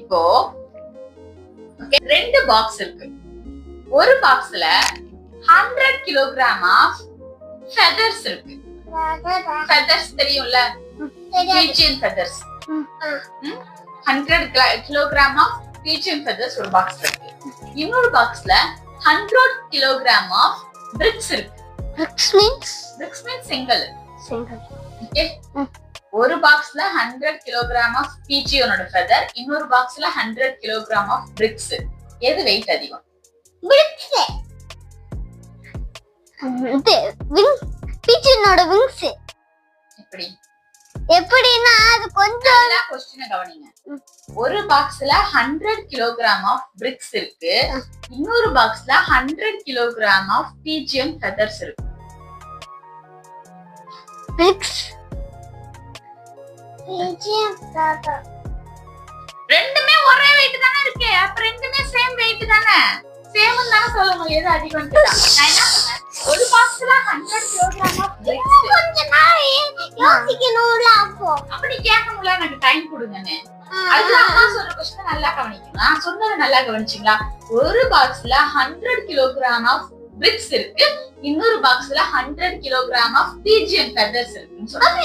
இப்போ ரெண்டு பாக்ஸ் இருக்கு. ஒரு பாக்ஸ்ல ஹண்ட்ரட் கிலோகிராம் ஆஃப் ஃபெதர்ஸ் இருக்கு. ஃபெதர்ஸ் தெரியும்ல? Pigeon feathers. Hundred kilogram of pigeon feathers ஒரு பாக்ஸ் இருக்கு. இன்னொரு பாக்ஸ்ல ஹண்ட்ரட் கிலோகிராம் ஆஃப் பிரிக்ஸ் இருக்கு. Bricks means? Bricks mean single single. Okay. ஒரு பாக்ஸ்ல ஹண்ட்ரட் கிலோகிராம் ஆஃப் பீச்சியோனோட ஃபெதர் இன்னொரு பாக்ஸ்ல ஹண்ட்ரட் கிலோகிராம் ஆஃப் பிரிக்ஸ் எது வெயிட் அதிகம்? Pigeonோட wings. எப்படி? எப்படின்னா அது கொஞ்சம் கொஸ்டினை கவனிங்க. ஒரு பாக்ஸ்ல ஹண்ட்ரட் கிலோகிராம் ஆஃப் பிரிக்ஸ் இருக்கு. இன்னொரு பாக்ஸ்ல hundred kilogram of pigeon feathers இருக்கு. Bricks. ரெண்டுமே ஒரே வெயிட் தானே இருக்கு. அப்ப ரெண்டுமே சேம் வெயிட் தானே? சேம் தானே சொல்லணும் எது அதிகம் நான் என்ன சொன்னேன் ஒரு பாக்ஸ்ல ஹண்ட்ரட் கிலோகிராம் ஆஃப் பிரிக்ஸ் கொஞ்ச நாள் யோசிக்கணும்ல அப்போ. அப்படி கேட்க முடியல. எனக்கு டைம் கொடுங்கன்னு. நல்லா கவனிக்கணும். நான் சொன்னதை நல்லா கவனிச்சீங்களா? ஒரு பாக்ஸ்ல ஹண்ட்ரட் கிலோகிராம் ஆஃப் பிரிக்ஸ் இருக்கு. இன்னொரு பாக்ஸ்ல hundred kilogram of pigeon feathers சொன்னாங்க